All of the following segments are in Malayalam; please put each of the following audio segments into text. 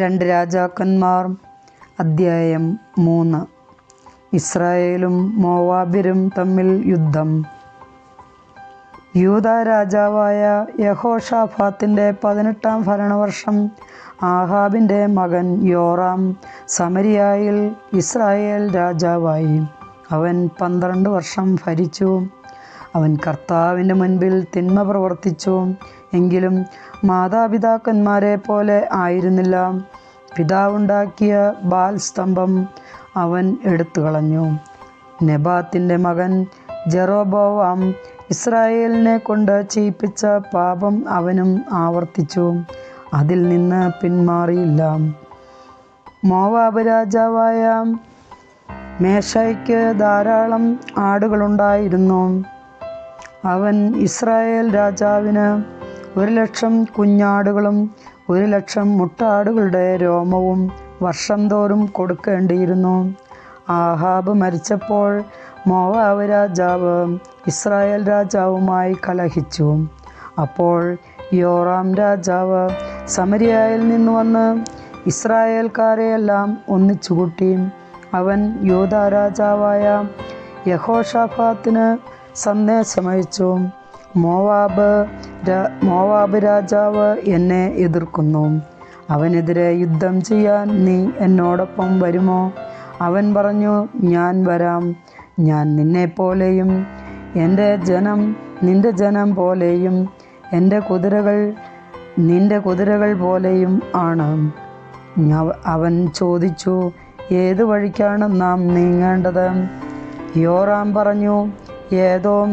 രണ്ട് രാജാക്കന്മാർ. അദ്ധ്യായം മൂന്ന്. ഇസ്രായേലും മോവാബ്യരും തമ്മിൽ യുദ്ധം. യൂത രാജാവായ യഹോഷാഫാത്തിന്റെ പതിനെട്ടാം ഭരണവർഷം ആഹാബിന്റെ മകൻ യോറാം സമരിയായിൽ ഇസ്രായേൽ രാജാവായി. അവൻ പന്ത്രണ്ട് വർഷം ഭരിച്ചു. അവൻ കർത്താവിന്റെ മുൻപിൽ തിന്മ പ്രവർത്തിച്ചു. എങ്കിലും മാതാപിതാക്കന്മാരെ പോലെ ആയിരുന്നില്ല. പിതാവുണ്ടാക്കിയ ബാൽ സ്തംഭം അവൻ എടുത്തു കളഞ്ഞു നെബാത്തിന്റെ മകൻ ജെറോബോവാം ഇസ്രായേലിനെ കൊണ്ട് ചെയ്യിപ്പിച്ച പാപം അവനും ആവർത്തിച്ചു. അതിൽ നിന്ന് പിന്മാറിയില്ല. മോവാബ് രാജാവായ മേശയ്ക്ക് ധാരാളം ആടുകളുണ്ടായിരുന്നു. അവൻ ഇസ്രായേൽ രാജാവിന് ഒരു ലക്ഷം കുഞ്ഞാടുകളും ഒരു ലക്ഷം മുട്ടാടുകളുടെ രോമവും വർഷം തോറും കൊടുക്കേണ്ടിയിരുന്നു. ആഹാബ് മരിച്ചപ്പോൾ മോവാവ് രാജാവ് ഇസ്രായേൽ രാജാവുമായി കലഹിച്ചു. അപ്പോൾ യോറാം രാജാവ് സമരിയായിൽ നിന്ന് വന്ന് ഇസ്രായേൽക്കാരെയെല്ലാം ഒന്നിച്ചുകൂട്ടി. അവൻ യൂത രാജാവായ യഹോഷാഫാത്തിന് സന്ദേശമയച്ചു. മോവാബ് മോവാബ് രാജാവ് എന്നെ എതിർക്കുന്നു. അവനെതിരെ യുദ്ധം ചെയ്യാൻ നീ എന്നോടൊപ്പം വരുമോ? അവൻ പറഞ്ഞു ഞാൻ വരാം. ഞാൻ നിന്നെപ്പോലെയും എന്റെ ജനം നിന്റെ ജനം പോലെയും എന്റെ കുതിരകൾ നിന്റെ കുതിരകൾ പോലെയും ആണ്. അവൻ ചോദിച്ചു ഏത് വഴിക്കാണ് നാം നീങ്ങേണ്ടത്? യോറാം പറഞ്ഞു ഏതോ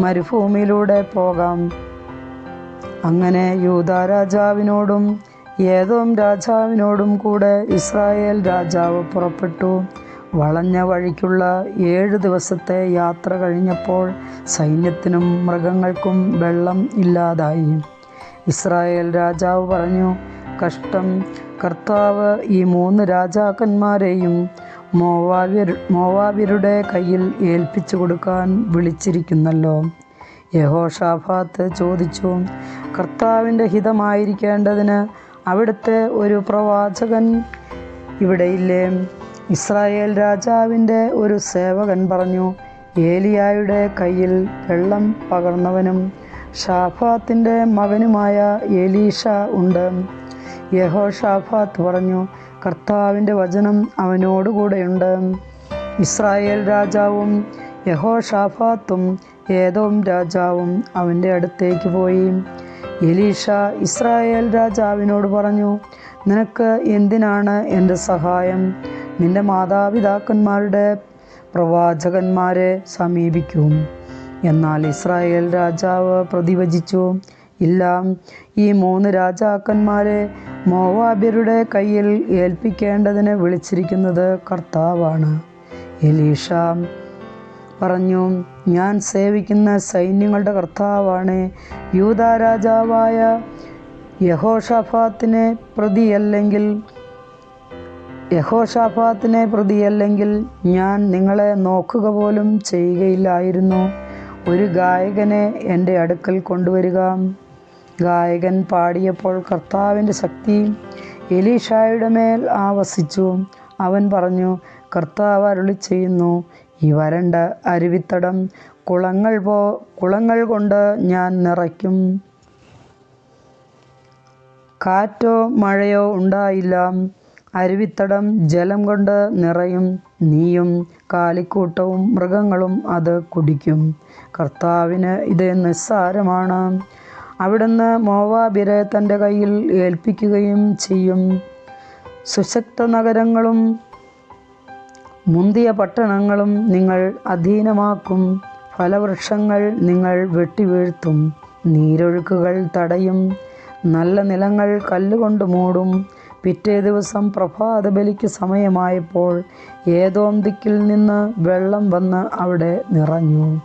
മരുഭൂമിയിലൂടെ പോകാം. അങ്ങനെ യൂത രാജാവിനോടും ഏതോം രാജാവിനോടും കൂടെ ഇസ്രായേൽ രാജാവ് പുറപ്പെട്ടു. വളഞ്ഞ വഴിക്കുള്ള ഏഴ് ദിവസത്തെ യാത്ര കഴിഞ്ഞപ്പോൾ സൈന്യത്തിനും മൃഗങ്ങൾക്കും വെള്ളം ഇല്ലാതായി. ഇസ്രായേൽ രാജാവ് പറഞ്ഞു കഷ്ടം. കർത്താവ് ഈ മൂന്ന് രാജാക്കന്മാരെയും മോവാബ്യർ മോവാവിയരുടെ കയ്യിൽ ഏൽപ്പിച്ചു കൊടുക്കാൻ വിളിച്ചിരിക്കുന്നല്ലോ. യഹോഷാഫാത്ത് ചോദിച്ചു കർത്താവിന്റെ ഹിതമായിരിക്കേണ്ടതിന് അവിടുത്തെ ഒരു പ്രവാചകൻ ഇവിടെയില്ലേ? ഇസ്രായേൽ രാജാവിന്റെ ഒരു സേവകൻ പറഞ്ഞു ഏലിയായുടെ കയ്യിൽ വെള്ളം പകർന്നവനും ഷാഫാത്തിന്റെ മകനുമായ എലീഷ ഉണ്ട്. യഹോ ഷാഫാത്ത് പറഞ്ഞു കർത്താവിന്റെ വചനം അവനോടുകൂടെയുണ്ട്. ഇസ്രായേൽ രാജാവും യഹോഷാഫാത്തും ഏതോം രാജാവും അവന്റെ അടുത്തേക്ക് പോയി. എലീഷ ഇസ്രായേൽ രാജാവിനോട് പറഞ്ഞു നിനക്ക് എന്തിനാണ് എന്റെ സഹായം? നിന്റെ മാതാപിതാക്കന്മാരുടെ പ്രവാചകന്മാരെ സമീപിക്കും. എന്നാൽ ഇസ്രായേൽ രാജാവ് പ്രതിവചിച്ചു ഇല്ല ഈ മൂന്ന് രാജാക്കന്മാരെ മോവാബ്യരുടെ കയ്യിൽ ഏൽപ്പിക്കേണ്ടതിന് വിളിച്ചിരിക്കുന്നത് കർത്താവാണ്. എലീഷ പറഞ്ഞു ഞാൻ സേവിക്കുന്ന സൈന്യങ്ങളുടെ കർത്താവാണ്. യൂത രാജാവായ യഹോഷാഫാത്തിനെ പ്രതിയല്ലെങ്കിൽ യഹോഷാഫാത്തിനെ പ്രതിയല്ലെങ്കിൽ ഞാൻ നിങ്ങളെ നോക്കുക പോലും ചെയ്യുകയില്ലായിരുന്നു. ഒരു ഗായകനെ എന്റെ അടുക്കൽ കൊണ്ടുവരിക. ഗായകൻ പാടിയപ്പോൾ കർത്താവിന്റെ ശക്തി എലീഷായുടെ മേൽ ആവസിച്ചു. അവൻ പറഞ്ഞു കർത്താവ് അരുളി ചെയ്യുന്നു ഈ വരണ്ട അരുവിത്തടം കുളങ്ങൾ പോ കുളങ്ങൾ കൊണ്ട് ഞാൻ നിറയ്ക്കും. കാറ്റോ മഴയോ ഉണ്ടായില്ല. അരുവിത്തടം ജലം കൊണ്ട് നിറയും. നീയും കാലിക്കൂട്ടവും മൃഗങ്ങളും അത് കുടിക്കും. കർത്താവിന് ഇത് നിസ്സാരമാണ്. അവിടുന്ന് മോവാബിരെ തന്റെ കയ്യിൽ ഏൽപ്പിക്കുകയും ചെയ്യും. സുശക്ത നഗരങ്ങളും മുന്തിയ പട്ടണങ്ങളും നിങ്ങൾ അധീനമാക്കും. ഫലവൃക്ഷങ്ങൾ നിങ്ങൾ വെട്ടിവീഴ്ത്തും. നീരൊഴുക്കുകൾ തടയും. നല്ല നിലങ്ങൾ കല്ലുകൊണ്ട് മൂടും. പിറ്റേ ദിവസം പ്രഭാത ബലിക്ക് സമയമായപ്പോൾ ഏതോം ദിക്കിൽ നിന്ന് വെള്ളം വന്ന് അവിടെ നിറഞ്ഞു.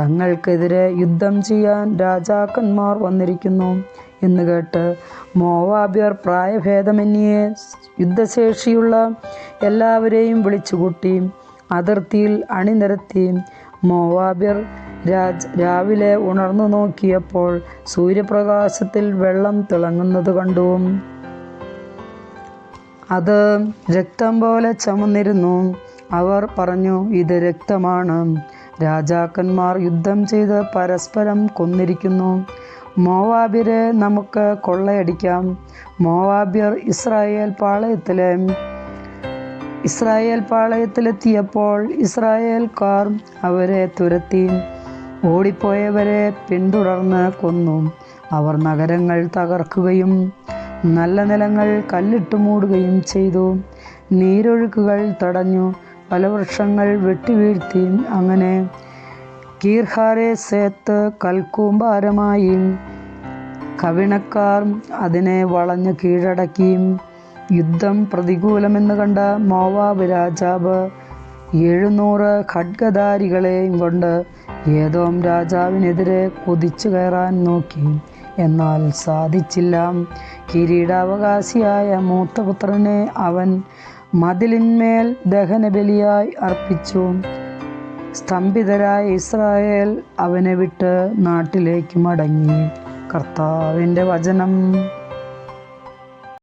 തങ്ങൾക്കെതിരെ യുദ്ധം ചെയ്യാൻ രാജാക്കന്മാർ വന്നിരിക്കുന്നു എന്ന് കേട്ട് മോവാബ്യർ പ്രായഭേദമന്യേ യുദ്ധശേഷിയുള്ള എല്ലാവരെയും വിളിച്ചുകൂട്ടി അതിർത്തിയിൽ അണിനിരത്തി. മോവാബ്യർ രാജ് രാവിലെ ഉണർന്നു നോക്കിയപ്പോൾ സൂര്യപ്രകാശത്തിൽ വെള്ളം തിളങ്ങുന്നത് കണ്ടു. അത് രക്തം പോലെ ചമന്നിരുന്നു. അവർ പറഞ്ഞു ഇത് രക്തമാണ്. രാജാക്കന്മാർ യുദ്ധം ചെയ്ത് പരസ്പരം കൊന്നിരിക്കുന്നു. മോവാബിരെ നമുക്ക് കൊള്ളയടിക്കാം. മോവാബിയർ ഇസ്രായേൽ പാളയത്തിലെ ഇസ്രായേൽ പാളയത്തിലെത്തിയപ്പോൾ ഇസ്രായേൽക്കാർ അവരെ തുരത്തി. ഓടിപ്പോയവരെ പിന്തുടർന്ന് കൊന്നു. അവർ നഗരങ്ങൾ തകർക്കുകയും നല്ല നിലങ്ങൾ കല്ലിട്ട് മൂടുകയും ചെയ്തു. നീരൊഴുക്കുകൾ തടഞ്ഞു. പല വൃക്ഷങ്ങൾ വെട്ടിവീഴ്ത്തി അങ്ങനെ കീർഹാരെ സേത്ത് കൽക്കൂമ്പാരമായി കവിണക്കാർ അതിനെ വളഞ്ഞ് കീഴടക്കി യുദ്ധം പ്രതികൂലമെന്ന് കണ്ട മോവാബ് രാജാവ് എഴുന്നൂറ് ഖഡ്ഗധാരികളെയും കൊണ്ട് ഏതോം രാജാവിനെതിരെ കുതിച്ചു കയറാൻ നോക്കി. എന്നാൽ സാധിച്ചില്ല. കിരീടാവകാശിയായ മൂത്തപുത്രനെ അവൻ മതിലിന്മേൽ ദഹനബലിയായി അർപ്പിച്ചു. സ്തംഭിതരായ ഇസ്രായേൽ അവനെ വിട്ട് നാട്ടിലേക്ക് മടങ്ങി. കർത്താവിന്റെ വചനം.